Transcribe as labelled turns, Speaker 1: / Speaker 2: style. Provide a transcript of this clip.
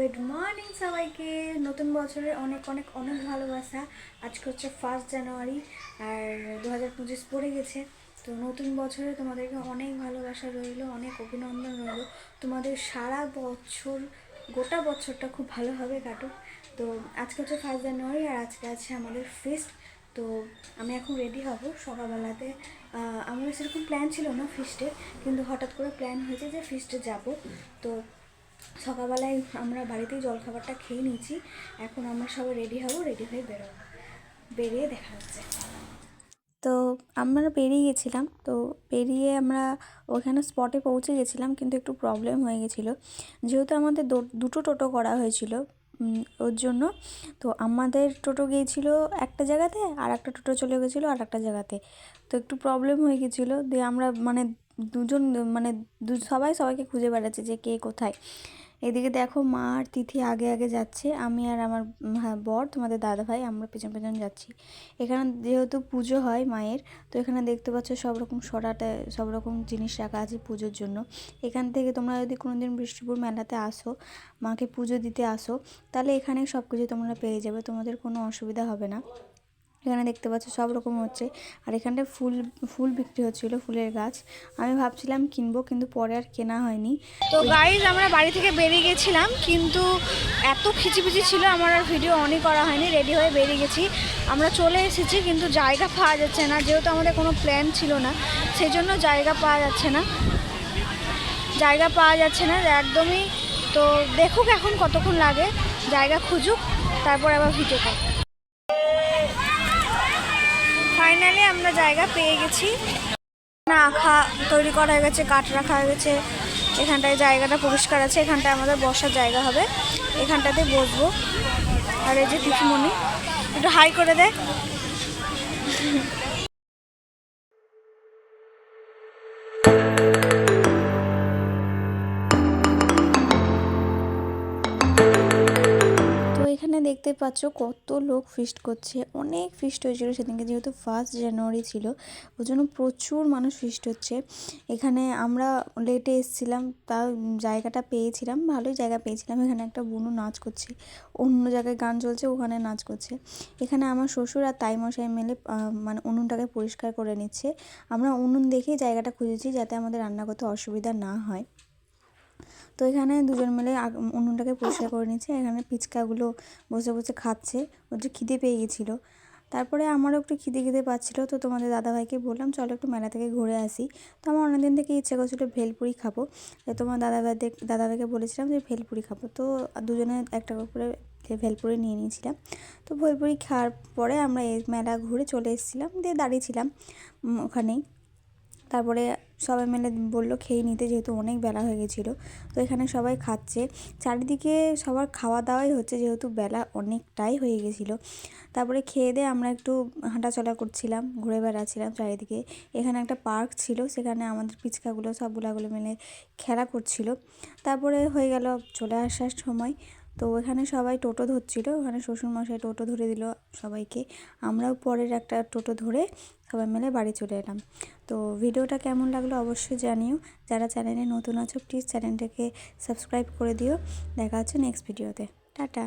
Speaker 1: Good morning সবাইকে। নতুন বছরের অনেক অনেক অনেক ভালোবাসা। আজকে হচ্ছে ফার্স্ট জানুয়ারি আর দু হাজার পঁচিশ পড়ে গেছে। তো নতুন বছরে তোমাদেরকে অনেক ভালোবাসা রইল অনেক অভিনন্দন রইল। তোমাদের সারা বছর গোটা বছরটা খুব ভালোভাবে কাটুক। তো আজকে হচ্ছে ফার্স্ট জানুয়ারি আর আজকে আছে আমাদের ফিস্ট তো আমি এখন রেডি হব সকালবেলাতে। আহ, আমাদের সেরকম প্ল্যান ছিল না ফিস্টে কিন্তু হঠাৎ করে প্ল্যান হয়েছে যে ফিস্টে যাব। তো সকালবেলায় আমরা বাড়িতেই জলখাবারটা খেয়ে নিয়েছি। এখন আমরা সবাই রেডি হব রেডি হয়ে বেরোবো। বেরিয়ে দেখা হচ্ছে। তো আমরা বেরিয়ে গেছিলাম। তো বেরিয়ে আমরা ওখানে স্পটে পৌঁছে গেছিলাম, কিন্তু একটু প্রবলেম হয়ে গেছিল। যেহেতু আমাদের দুটো টোটো করা হয়েছিল ওর জন্য। তো আমাদের টোটো গিয়েছিল একটা জায়গাতে, আর একটা টোটো চলে গেছিল আর একটা জায়গাতে। তো একটু প্রবলেম হয়ে গেছিল। দিয়ে আমরা মানে দুজন মানে সবাই সবাইকে খুঁজে বেড়াচ্ছে যে কে কোথায়। এদিকে দেখো মা আর তিথি আগে আগে যাচ্ছে। আমি আর আমার হ্যাঁ বর, তোমাদের দাদা ভাই, আমরা পেছন পেছন যাচ্ছি। এখানে যেহেতু পুজো হয় মায়ের, তো এখানে দেখতে পাচ্ছ সব রকম সরাটা সব রকম জিনিস রাখা আছে পুজোর জন্য। এখান থেকে তোমরা যদি কোনোদিন বৃষ্টিপুর মেলাতে আসো, মাকে পুজো দিতে আসো, তাহলে এখানে সব কিছু তোমরা পেয়ে যাবে, তোমাদের কোনো অসুবিধা হবে না। এখানে দেখতে পাচ্ছ সব রকম হচ্ছে। আর এখানটায় ফুল ফুল বিক্রি হচ্ছিল ফুলের গাছ। আমি ভাবছিলাম কিনবো, কিন্তু পরে আর কেনা হয়নি। তো গাইজ আমরা বাড়ি থেকে বেরিয়ে গেছিলাম, কিন্তু এত খিচিপিচি ছিল, আমার আর ভিডিও অনই করা হয়নি রেডি হয়ে বেরিয়ে গেছি। আমরা চলে এসেছি, কিন্তু জায়গা পাওয়া যাচ্ছে না, যেহেতু আমাদের কোনো প্ল্যান ছিল না সেই জন্য জায়গা পাওয়া যাচ্ছে না। জায়গা পাওয়া যাচ্ছে না, একদমই। তো দেখুক এখন কতক্ষণ লাগে, জায়গা খুঁজুক, তারপর আবার ভিডিও করব। ফাইনালি আমরা জায়গা পেয়ে গেছি। না আখা তৈরি করা হয়ে গেছে, কাঠ রাখা হয়ে গেছে। এখানটায় জায়গাটা পরিষ্কার আছে, এখানটায় আমাদের বসার জায়গা হবে। এখানটাতে বসবো। আর এই যে তিথিমণি একটু হাই করে দে। thank এখানে দেখতে পাচ্ছ কত লোক ফিস্ট করছে। অনেক ফিস্ট হয়েছিল সেদিনকে, যেহেতু ফার্স্ট জানুয়ারি ছিল ওই জন্য প্রচুর মানুষ ফিস্ট হচ্ছে। এখানে আমরা লেটে এসেছিলাম, তাও জায়গাটা পেয়েছিলাম, ভালোই জায়গা পেয়েছিলাম। এখানে একটা বুনু নাচ করছে, অন্য জায়গায় গান চলছে, ওখানে নাচ করছে। এখানে আমার শ্বশুর আর তাই মশাই মিলে মানে উনুনটাকে পরিষ্কার করে নিচ্ছে। আমরা উনুন দেখেই জায়গাটা খুঁজেছি যাতে আমাদের রান্না করতে অসুবিধা না হয়। তো এখানে দুজন মিলে উনুনটাকে পরিষ্কার করে নিচ্ছে এখানে পিচকাগুলো বসে বসে খাচ্ছে। যে খিদে পেয়ে গেছিল। তারপরে আমারও একটু খিদে খিদে পাচ্ছিলো। তো তোমাদের দাদাভাইকে বললাম, চলো একটু মেলা থেকে ঘুরে আসি। তো আমার অনেকদিন থেকে ইচ্ছে করছিল ভেলপুরি খাব। তো তোমার দাদাভাই দাদাভাইকে বলেছিলাম যে ভেলপুরি খাব। তো দুজনে একটা করে ভেলপুরি নিয়ে নিয়েছিলাম। তো ভেলপুরি খাওয়ার পরে আমরা এই মেলা ঘুরে চলে এসেছিলাম। দিয়ে দাঁড়িয়েছিলাম ওখানেই। তারপরে সবাই মিলে বলল খেয়ে নিতে যেহেতু অনেক বেলা হয়ে গেছিল। তো এখানে সবাই খাচ্ছে। চারিদিকে সবার খাওয়া দাওয়াই হচ্ছে যেহেতু বেলা অনেকটাই হয়ে গেছিল। তারপরে খেয়ে দিয়ে আমরা একটু হাঁটাচলা করছিলাম, ঘুরে বেড়াচ্ছিলাম চারিদিকে। এখানে একটা পার্ক ছিল, সেখানে আমাদের পিচকাগুলো সব সবগুলাগুলো মিলে খেলা করছিল। তারপরে হয়ে গেল চলে আসার সময়। তো ওখানে সবাই টোটো ধরছিল, ওখানে শ্বশুরমশাই টোটো ধরে দিল সবাইকে। আমরাও পরের একটা টোটো ধরে সবাই মিলে বাড়ি চলে এলাম। তো ভিডিওটা কেমন লাগল অবশ্যই জানিও। যারা চ্যানেলে নতুন আছো প্লিজ চ্যানেলটাকে সাবস্ক্রাইব করে দিও। দেখা হচ্ছে নেক্সট ভিডিওতে টাটা।